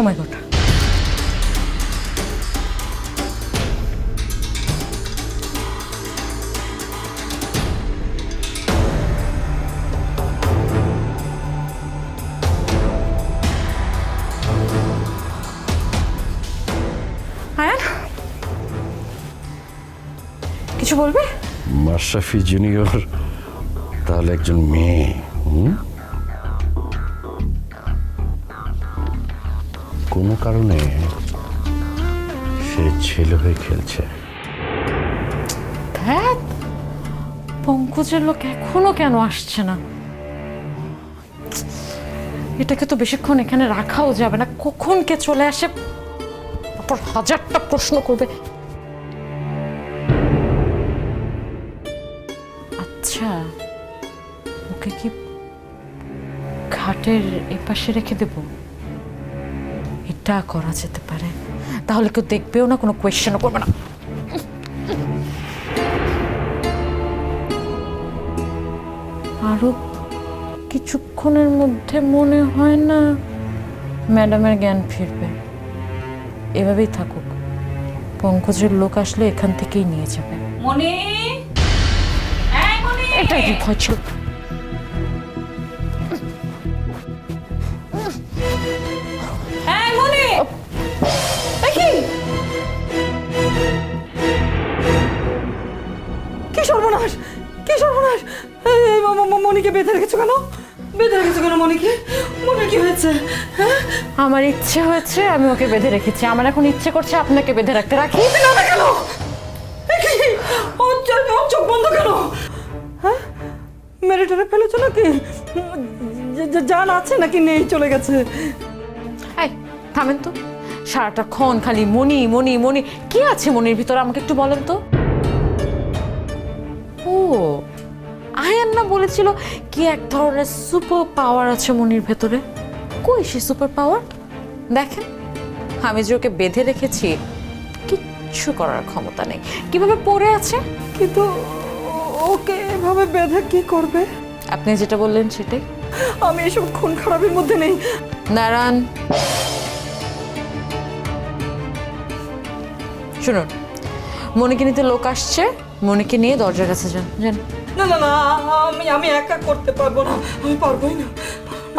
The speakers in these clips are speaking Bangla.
ও মাই গড কিছু বলবে? মাশরাফি জুনিয়র তাহলে একজন মেয়ে হুম? কোনো কারণে সে ছেলে হয়ে খেলছে। পঙ্কজের লোক এখনও কেন আসছে না? এটাকে তো বেশিক্ষণ এখানে রাখাও যাবে না। কখন কে চলে আসে? হাজারটা প্রশ্ন করবে। আচ্ছা ওকে কি ঘাটের এপাশে রেখে দেব? এটা করা যেতে পারে। তাহলে কেউ দেখবেও না কোনো কোয়েশ্চেনও করবে না। আরও কিছুক্ষণের মধ্যে মনে হয় না ম্যাডামের জ্ঞান ফিরবে। এভাবেই থাকুক। পঙ্কজের লোক আসলে এখান থেকেই নিয়ে যাবে। মনি এই এটাই কি ভয় ছিল। মনিকে বেঁধে রেখেছো কেন? বেঁধে রেখেছো কেন মনিকে মনে কি হয়েছে? হ্যাঁ? আমার ইচ্ছে হয়েছে আমি ওকে বেঁধে রেখেছি। আমার এখন ইচ্ছে করছে আপনাকে বেঁধে রাখতে। রাখি? না না কেন? এ কি? ওর চোখ- ওর চোখ বন্ধ কেন? হ্যাঁ? মেরে টেরে ফেলেছো নাকি? যে- যে জান আছে নাকি নেই চলে গেছে। এই থামেন তো। সারাটা ক্ষণ খালি মনি মনি মনি কি আছে মনির ভিতরে? আমাকে একটু বলেন তো। ও আয়ান না বলেছিল কি এক ধরনের সুপার পাওয়ার আছে মনির ভেতরে? কই সে সুপার পাওয়ার দেখেন আমি যে ওকে বেঁধে রেখেছি কিচ্ছু করার ক্ষমতা নেই। কীভাবে পড়ে আছে? কিন্তু ওকে এভাবে বেঁধে কি করবে? আপনি যেটা বললেন সেটাই। আমি এসব খুন খারাপের মধ্যে নেই। নারায়ণ শুনুন মনিকে নিতে লোক আসছে। মনিকে নিয়ে দরজার কাছে যান যান। না না না আমি আমি একা করতে পারব না আমি পারবোই না।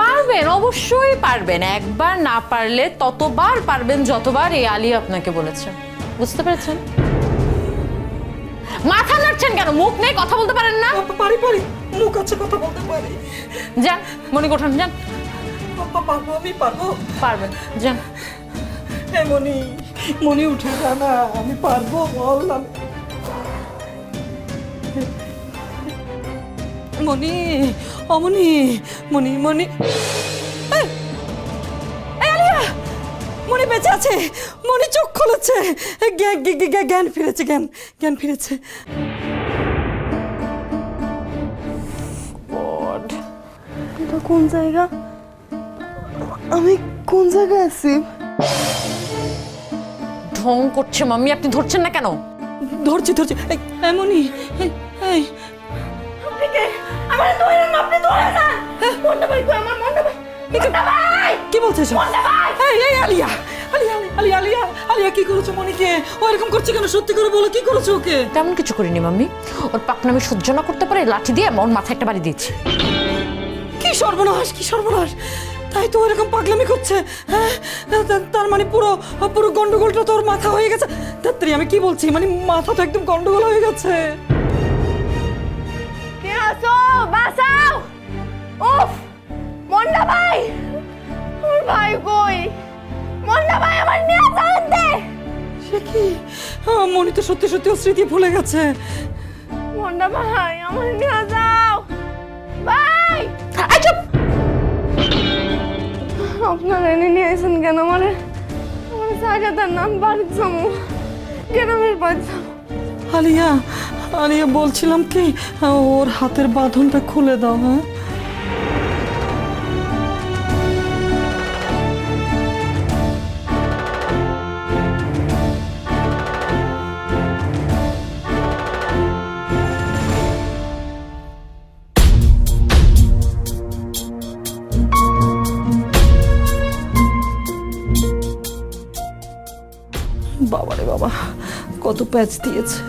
পারবেন অবশ্যই পারবেন। একবার না পারলে ততবার পারবেন যতবার এই আলী আপনাকে বলেছে। বুঝতে পেরেছেন? মাথা নাড়ছেন কেন? মুখ নেই কথা বলতে পারেন না? পারি পারি। মুখ আছে কথা বলতে পারি। যান মনি কোঠান যান। পারব আমি পারব। পারবেন যান। মনি মনি উঠে না আমি পারব বল আমি মনি অমনি মনি মনি! মনি বেঁচে আছে মনি চোখ খুলেছে। জ্ঞান ফিরেছে জ্ঞান জ্ঞান ফিরেছে। এটা কোন জায়গা? আমি কোন জায়গায় আছি? ঢং করছে মাম্মি আপনি ধরছেন না কেন? ধরছি ধরছি। কি বলছিস এই এই আলিয়া! আলিয়া আলিয়া আলিয়া আলিয়া কি করেছ মনিকে ও এরকম করছে কেন? সত্যি করে বলো কি করেছ ওকে? তেমন কিছু করিনি মাম্মি। ওর পাকনামি সহ্য না করতে পারে লাঠি দিয়ে ওর মাথায় একটা বাড়ি দিয়েছি। কি সর্বনাশ কি সর্বনাশ! তাই তো এরকম পাগলামি করছে হ্যাঁ? তার মানে পুরো পুরো গন্ডগোলটা তোর মাথা হয়ে গেছে। তাড়াতাড়ি আমি কি বলছি? মানে মাথা তো একদম গন্ডগোল হয়ে গেছে। কি? মনি তো সত্যি সত্যি স্মৃতি ভুলে গেছে। মন্ডা ভাই আমার নিয়ে যাও। ভাই! চুপ! আপনারা এনে নিয়ে আইসেন কেন আমার? আমার সাজাদার নাম বাড়ির যাব গ্রামের বাড়ি যাব আলিয়া আলিয়া বলছিলাম কি ওর হাতের বাঁধনটা খুলে দাও হ্যাঁ? প্যাচ দিয়েছে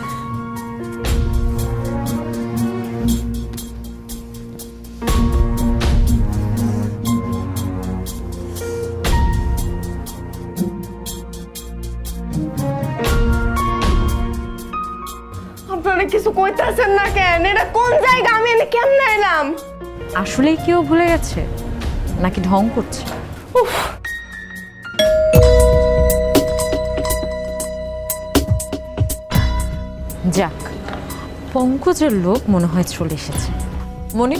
আপনারা কিছু কইতাছেন না কেন? এটা কোন জায়গা? আমি এনে কেমনে এলাম? আসলেই কেউ ভুলে গেছে নাকি ঢং করছে? যাক, পঙ্কজের লোক মনে হয় চলে এসেছে। মনি,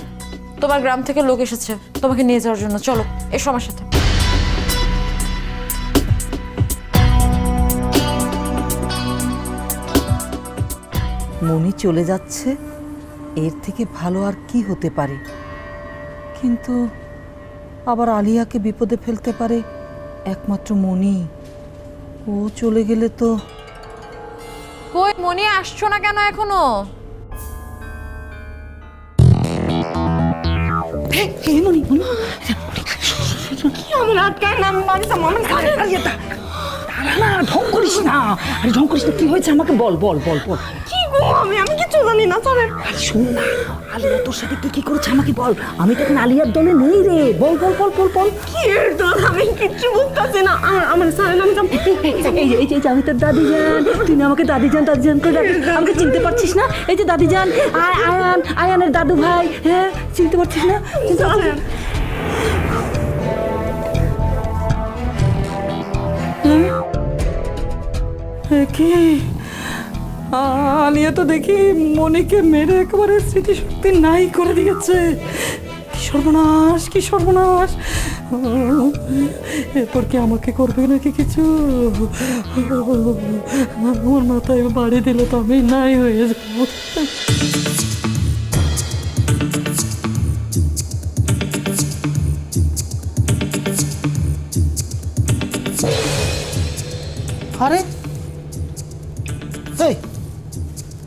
তোমার গ্রাম থেকে লোক এসেছে, তোমাকে নিয়ে যাওয়ার জন্য। চলো, এসো আমার সাথে। মনি চলে যাচ্ছে, এর থেকে ভালো আর কি হতে পারে? কিন্তু আবার আলিয়াকে বিপদে ফেলতে পারে একমাত্র মনি। ও চলে গেলে তো মনি আসছো না কেন এখনও? কি হয়েছে আমাকে বল বল বল বল। কি গো আমি জানি না চলেন আরে শোন না আলিয়া তোর সাথে কি কি করেছে আমাকে বল। আমি তো এখন আলিয়ার দলে নেই রে। বল বল বল বল বল। কি এর দোষ আমি কিচ্ছু বুঝতেছি না। আ- আমার সারেন আমি যাব এই যে- এই যে- আমি তোর দাদি যান তুই না আমাকে দাদি যান দাদি যান করে ডাকিস। আমাকে চিনতে পারছিস না? এই যে দাদি যান আয় আয়ান আয়ানের দাদু ভাই। হ্যাঁ চিনতে পারছিস না? চিনতে পারছিস না? এ কি? আলিয়া তো দেখি মনিকে মেরে একেবারে স্মৃতিশক্তি নাই করে দিয়েছে। কি সর্বনাশ কি সর্বনাশ। এরপর কি আমাকে করবে নাকি কিছু? আমার মাথায় বাড়ি দিলে তো আমি নাই হয়ে যাব।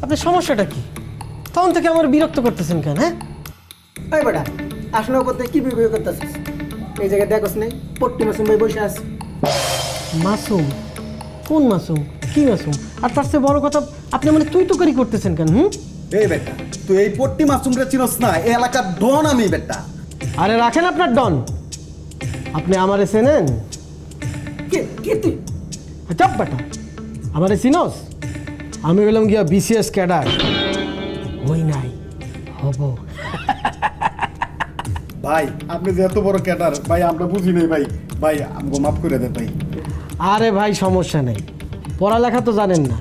আপনার সমস্যাটা কি? তখন থেকে আমার বিরক্ত করতেছেন কেন হ্যাঁ? এই বেটা আসলে করতে কি বিবেক করতেছিস? এই জায়গায় দেখোস নেই পট্টি মাসুম ভাই বসে আছে। মাসুম? কোন মাসুম? কি মাসুম? আর তার চেয়ে বড় কথা আপনি মানে তুই তো করি করতেছেন কেন হুম? এই বেটা তুই এই পট্টি মাসুমটা চিনস না এই এলাকার ডন আমি বেটা। আরে রাখেন আপনার ডন। আপনি আমারে চেনেন? কে কে তুই? চাপ বেটা আমারে চিনস? আমি বললাম গিয়া বিসিএস ক্যাডার। হই নাই হব। ভাই আপনি যে এত বড় ক্যাটার ভাই আমরা বুঝি নাই ভাই। ভাই আমাকে মাফ করে দেন ভাই। আরে ভাই সমস্যা নেই। পড়ালেখা তো জানেন না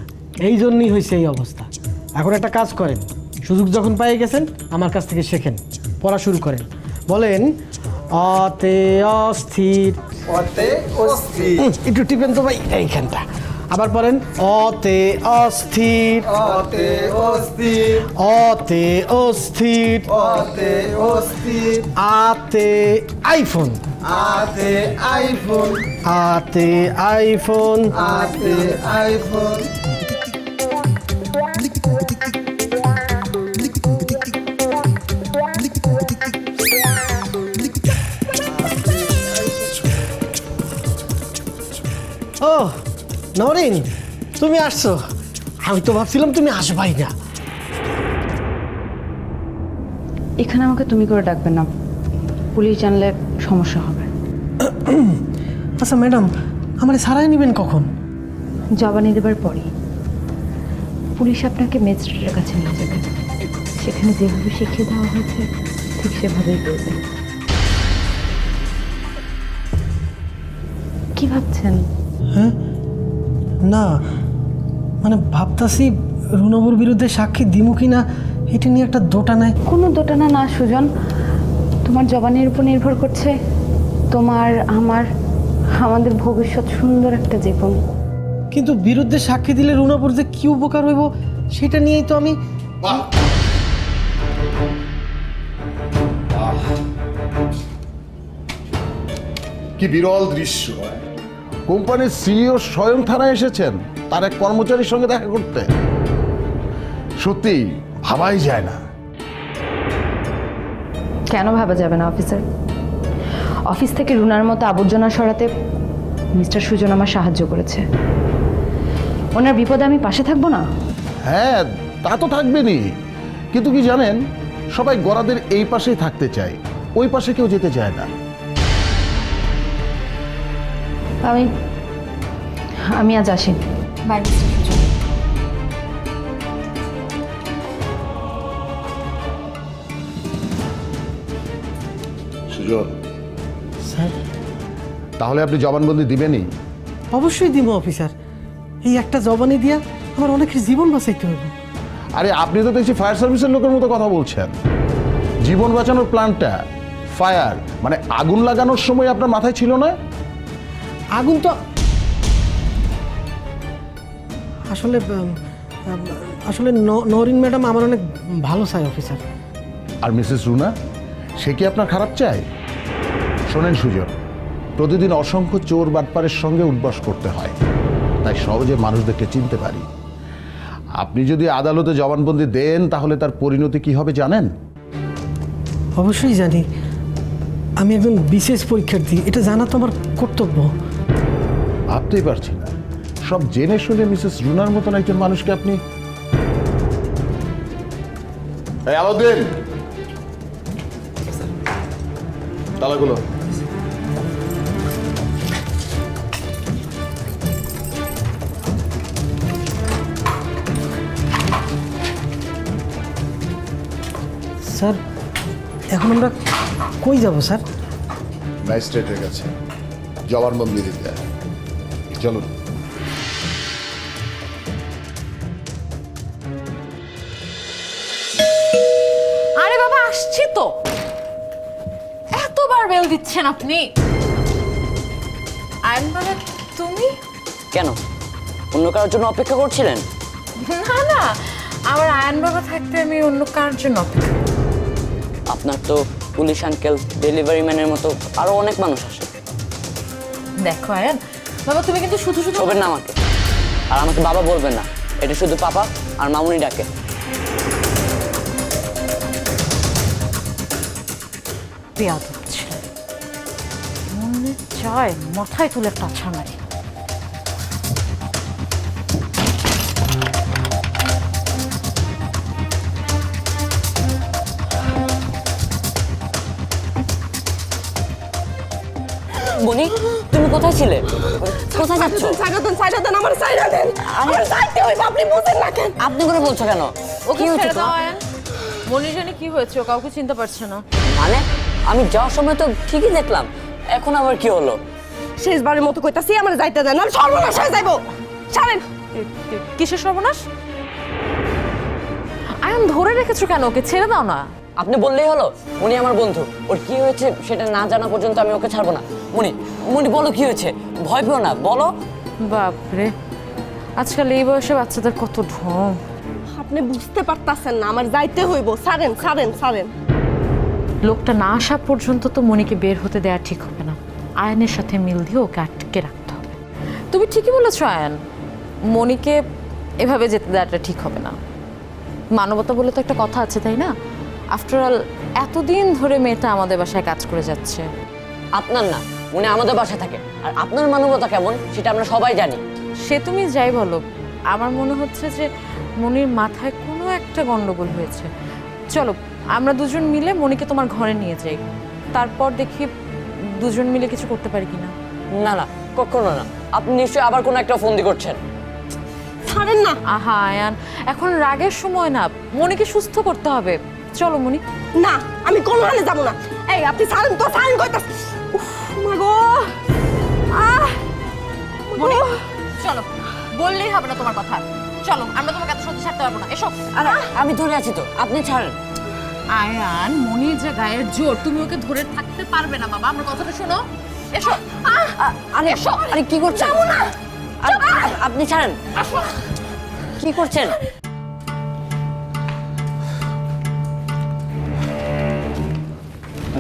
এই জন্যই হয়েছে এই অবস্থা। এখন একটা কাজ করেন সুযোগ যখন পেয়ে গেছেন আমার কাছ থেকে শেখেন পড়া শুরু করেন। বলেন অতে অস্থির। অতে অস্থির। একটু টিপেন তো ভাই এইখানটা আবার পড়েন অতে অস্থির। অতে অস্থির। অতে অস্থির। অতে অস্থির। আতে আইফোন। আতে আইফোন। আতে আইফোন। আতে আইফোন। নরিন তুমি আসছো। আমি তো ভাবছিলাম তুমি আসবাই না। এখানে আমাকে তুমি করে ডাকবেন না। পুলিশ জানলে সমস্যা হবে। আচ্ছা ম্যাডাম আমার সারাই নেবেন কখন? জবানি দেবার পরই। পুলিশ আপনাকে ম্যাজিস্ট্রেটের কাছে নিয়ে যাবে। সেখানে যেভাবে শিখিয়ে দেওয়া হয়েছে ঠিক সেভাবেই করবে। কি ভাবছেন? না মানে ভাবতাছি রুনবুর বিরুদ্ধে সাক্ষী দিমু কি না এটা নিয়ে একটা দোটা নাই। কোনো দোটানা না সুজন। তোমার জবানের উপর নির্ভর করছে। তোমার আমার আমাদের ভবিষ্যৎ সুন্দর একটা জীবন। কিন্তু বিরুদ্ধে সাক্ষী দিলে রুনাপুর যে কি উপকার হইব সেটা নিয়েই তো আমি কি বিরল দৃশ্য কোম্পানির সিইও স্বয়ং থানায় এসেছেন। তার এক কর্মচারীর সঙ্গে দেখা করতে। সত্যি ভাবাই যায় না। কেন ভাবা যাবে না অফিসার? অফিস থেকে রুনার মতো আবর্জনা সরাতে মিস্টার সুজন আমার সাহায্য করেছে। ওনার বিপদে আমি পাশে থাকব না? হ্যাঁ তা তো থাকবেনই। কিন্তু কি জানেন সবাই গড়াদের এই পাশেই থাকতে চায়। ওই পাশে কেউ যেতে চায় না। আমি আমি আজ আসিনি। বাই মিস্টার সুজন সুজন। স্যার। তাহলে আপনি জবানবন্দি দিবেনই? অবশ্যই দিব অফিসার। এই একটা জবানি দিয়া আমার অনেকের জীবন বাঁচাইতে হবে আরে আপনি তো দেখছি ফায়ার সার্ভিসের লোকের মতো কথা বলছেন। জীবন বাঁচানোর প্ল্যানটা ফায়ার মানে আগুন লাগানোর সময় আপনার মাথায় ছিল না? আগুন তো আসলে আসলে নরিন ম্যাডাম আমার অনেক ভালো চাই অফিসার। আর মিসেস রুনা সে কি আপনার খারাপ চায় শোনেন সুজন প্রতিদিন অসংখ্য চোর বাটপারের সঙ্গে উঠবাস করতে হয়। তাই সহজে মানুষদেরকে চিনতে পারি। আপনি যদি আদালতে জবানবন্দি দেন তাহলে তার পরিণতি কি হবে জানেন? অবশ্যই জানি। আমি একজন বিশেষ পরীক্ষার্থী এটা জানা তো আমার কর্তব্য। ভাবতেই পারছি না। সব জেনে শুনে মিসেস রুনার মতন একজন মানুষকে আপনি এই আলাউদ্দিন! তালাগুলো। স্যার এখন আমরা কই যাব স্যার? ম্যাজিস্ট্রেটের কাছে। জবানবন্দি দিতে। চলুন। আরে বাবা আসছি তো। এতবার বেল দিচ্ছেন আপনি। আয়ন বাবা তুমি? কেন? অন্য কারোর জন্য অপেক্ষা করছিলেন? না না আমার আয়ন বাবা থাকতে আমি অন্য কারোর জন্য অপেক্ষা আপনার তো পুলিশ আঙ্কেল ডেলিভারি ম্যানের মতো আরও অনেক মানুষ আসে। দেখো আয়ন বাবা তুমি কিন্তু শুধু শুধু ছবেন না আমাকে। আর আমাকে বাবা বলবেন না। এটা শুধু পাপা আর মামুনি ডাকে। পেয়াদ হচ্ছে মনে চায় মাথায় তুলে টাছা মারি। বনি তুমি কোথায় ছিলে? কোথায় যাচ্ছ? সাইডা দেন সাইডা দেন আমার সাইডা দেন। আমার যাইতে হইব আপনি বুঝেন না কেন? আপনি করে বলছো কেন? ওকে কি হয়েছে মনি জানি কি হয়েছে ও কাউকে চিনতে পারছে না। মানে? আমি যাওয়ার সময় তো ঠিকই দেখলাম। এখন আবার কি হলো? শেষবারের মতো কইতাছি আমার যাইতে দেন আর সর্বনাশ হয়ে যাইব। ছাড়েন। কিসের সর্বনাশ? আয়ন ধরে রেখেছো কেন? ওকে ছেড়ে দাও না। আপনি বললেই হলো উনি আমার বন্ধু। ওর কি হয়েছে সেটা না জানা পর্যন্ত আমি ওকে ছাড়বো না। মুনি মুনি বলো কি হয়েছে? ভয় পেও না বলো। বাপরে আজকাল এই বয়সে বাচ্চাদের কত ঢং। আপনি বুঝতে পারতাছেন না আমার যাইতে হইব। ছাড়েন সারেন ছাড়েন। লোকটা না আসা পর্যন্ত তো মনিকে বের হতে দেওয়া ঠিক হবে না। আয়নের সাথে মিল দিয়ে ওকে আটকে রাখতে হবে। তুমি ঠিকই বলেছ আয়ন। মনিকে এভাবে যেতে দেওয়াটা ঠিক হবে না। মানবতা বলে তো একটা কথা আছে তাই না? আফটার অল এতদিন ধরে মেয়েটা আমাদের বাসায় কাজ করে যাচ্ছে। আপনার না উনি আমাদের বাসায় থাকে। আর আপনার মানবতা কেমন সেটা আমরা সবাই জানি। সে তুমি যাই বলো আমার মনে হচ্ছে যে মনির মাথায় কোনো একটা গন্ডগোল হয়েছে। চলো আমরা দুজন মিলে মনিকে তোমার ঘরে নিয়ে যাই। তারপর দেখি দুজন মিলে কিছু করতে পারি কিনা। না না কখনো না। আপনি নিশ্চয়ই আবার কোনো একটা ফোন দি করছেন। ছাড়েন না। আহা আয়ান এখন রাগের সময় না মনিকে সুস্থ করতে হবে। চলো মনি না আমি কোন হালে যাব না। এই আপনি ছাড়েন তো ছাড়েন কইতাছ। উফ মাগো আহ মনি চলো বললেই হবে না তোমার কথা। চলো আমরা তোমাকে এত সহ্য ছাড়তে পারব না। এসো। আরে আমি ধরে আছি তো আপনি ছাড়েন। আয়ান মনির যে গায়ের জোর তুমি ওকে ধরে থাকতে পারবে না বাবা আমার কথাটা শোনো। এসো। আরে আরে কি করছেন? আপনি ছাড়েন। কি করছেন?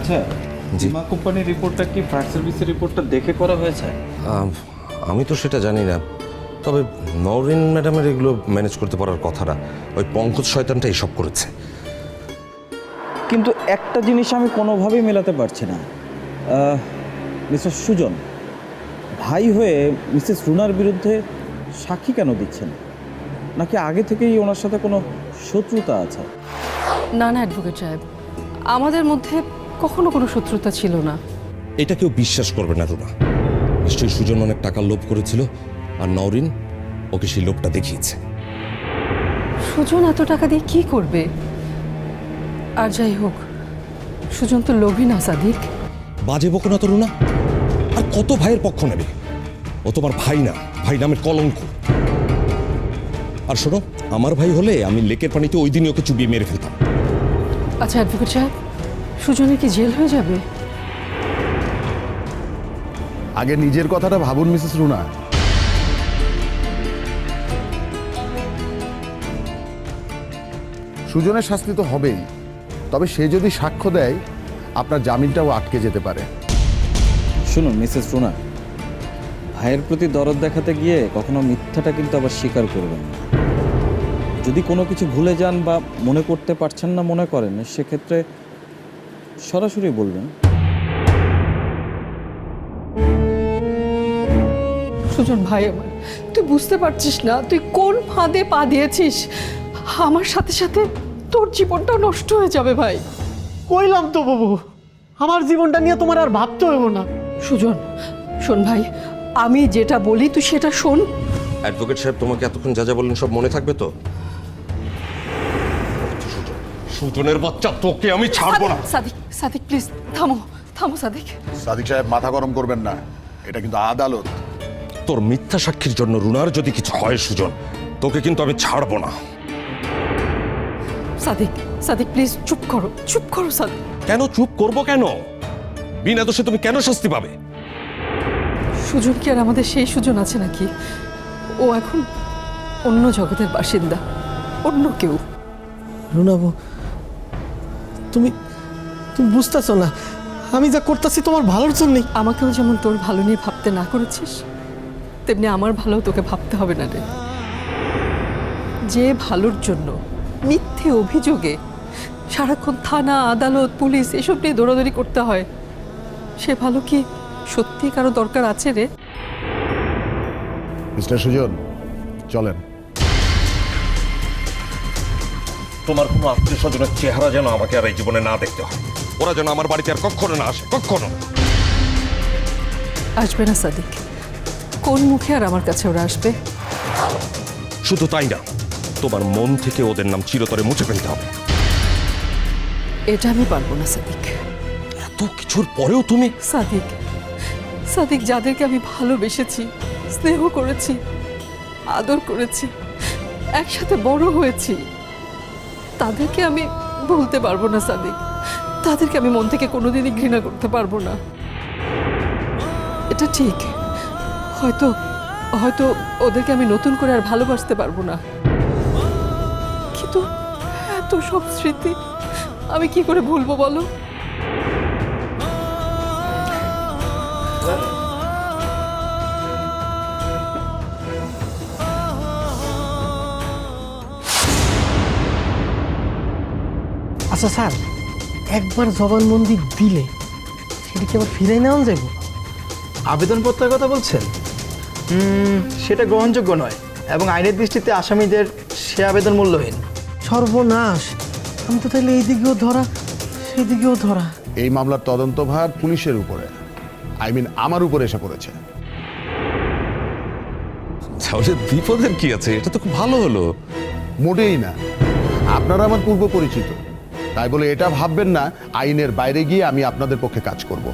আচ্ছা জিমা কোম্পানির রিপোর্টটা কি ফায়ার সার্ভিসের রিপোর্টটা দেখে করা হয়েছে? আমি তো সেটা জানি না। তবে নরিন ম্যাডামের এগুলো ম্যানেজ করতে পারার কথা না ওই পঙ্কজ শয়তানটা এইসব করেছে। কিন্তু একটা জিনিস আমি কোনোভাবেই মেলাতে পারছি না। মিস্টার সুজন ভাই হয়ে মিসেস রুনার বিরুদ্ধে সাক্ষী কেন দিচ্ছেন? নাকি আগে থেকেই ওনার সাথে কোনো শত্রুতা আছে? না না অ্যাডভোকেট সাহেব। আমাদের মধ্যে কখনো কোনো শত্রুতা ছিল না। এটা কেউ বিশ্বাস করবে না রুনা নিশ্চয়ই সুজন অনেক টাকা লোভ করেছিল আর নওরিন ওকে সেই লোভটা দেখিয়েছে। সুজন এত টাকা দিয়ে কি করবে? আর যাই হোক সুজন তো লোভী না সাদিক। বাজে বকো না তো রুনা আর কত ভাইয়ের পক্ষ নেবে? ও তোমার ভাই না ভাই নামের কলঙ্ক। আর শোনো আমার ভাই হলে আমি লেকের পানিতে ওই দিনই ওকে চুবিয়ে মেরে ফেলতাম। আচ্ছা অ্যাডভোকেট সাহেব সুজনের কি জেল হয়ে যাবে? আগে নিজের কথাটা ভাবুন মিসেস রুনা। সুজনের শাস্তি তো হবেই তবে সে যদি সাক্ষ্য দেয় আপনার জামিনটাও আটকে যেতে পারে। শুনুন মিসেস রুনা ভাইয়ের প্রতি দরদ দেখাতে গিয়ে কখনো মিথ্যাটা কিন্তু আবার স্বীকার করবেন না। যদি কোনো কিছু ভুলে যান বা মনে করতে পারছেন না মনে করেন সেক্ষেত্রে সরাসরি বলবেন। সুজন ভাই আমার তুই বুঝতে পারছিস না তুই কোন ফাঁদে পা দিয়েছিস? আমার সাথে সাথে তোর জীবনটাও নষ্ট হয়ে যাবে ভাই। কইলাম তো বাবু আমার জীবনটা নিয়ে তোমার আর ভাবতে হইব না। সুজন শোন ভাই আমি যেটা বলি তুই সেটা শোন। অ্যাডভোকেট সাহেব তোমাকে এতক্ষণ যা যা বললেন সব মনে থাকবে তো? সুজনের বাচ্চা তোকে আমি ছাড়বো না। সাদিক সাদিক প্লিজ থামো থামো সাদিক। সাদিক সাহেব মাথা গরম করবেন না। এটা কিন্তু আদালত। তোর মিথ্যা সাক্ষীর জন্য রুনার যদি কিছু হয় সুজন তোকে কিন্তু আমি ছাড়বো না। সাদিক সাদিক প্লিজ চুপ করো চুপ করো সাদিক। কেন চুপ করব কেন? বিনা দোষে তুমি কেন শাস্তি পাবে? সুজন কি আর আমাদের সেই সুজন আছে নাকি? ও এখন অন্য জগতের বাসিন্দা অন্য কেউ। রুনাবু তুমি তুমি বুঝতেছো না। আমি যা করতেছি তোমার ভালোর জন্যই। আমাকেও যেমন তোর ভালো নিয়ে ভাবতে না করেছিস তেমনি আমার ভালো তোকে ভাবতে হবে না রে। যে ভালোর জন্য মিথ্যে অভিযোগে সারাক্ষণ থানা আদালত পুলিশ এসব নিয়ে দৌড়াদৌড়ি করতে হয় সে ভালো কি সত্যি কারও দরকার আছে রে? মিস্টার সুজন চলেন। তোমার কোনো আত্মীয় স্বজনের চেহারা যেন আমাকে আর এই জীবনে না দেখতে হয়। ওরা যেন আমার বাড়িতে আর কখনো না আসে কখনো। আসবে না সাদিক। কোন মুখে আর আমার কাছে ওরা আসবে? শুধু তাই না তোমার মন থেকে ওদের নাম চিরতরে মুছে ফেলতে হবে। এটা আমি পারব না সাদিক। এত কিছুর পরেও তুমি সাদিক সাদিক যাদেরকে আমি ভালোবেসেছি স্নেহ করেছি আদর করেছি একসাথে বড় হয়েছি তাদেরকে আমি বলতে পারব না, সাদিক। তাদেরকে আমি মন থেকে কোনোদিনই ঘৃণা করতে পারব না। এটা ঠিক। হয়তো হয়তো ওদেরকে আমি নতুন করে আর ভালোবাসতে পারব না। কিন্তু এত সব স্মৃতি আমি কি করে ভুলবো বলো? আচ্ছা স্যার একবার জবানবন্দি দিলে সেটা কি আবার ফিরে নেওয়া যাব? আবেদনপত্রের কথা বলছেন? সেটা গ্রহণযোগ্য নয় এবং আইনের দৃষ্টিতে আসামিদের সে আবেদন মূল্যহীন। সর্বনাশ! আমি তো তাহলে এইদিকেও ধরা সেদিকেও ধরা। এই মামলার তদন্তভার পুলিশের উপরে। আই মিন আমার উপরে এসে পড়েছে। তাহলে বিপদের কি আছে? এটা তো খুব ভালো হলো। মোটেই না। আপনারা আমার পূর্ব পরিচিত তাই বলে এটা ভাববেন না আইনের বাইরে গিয়ে আমি আপনাদের পক্ষে কাজ করব।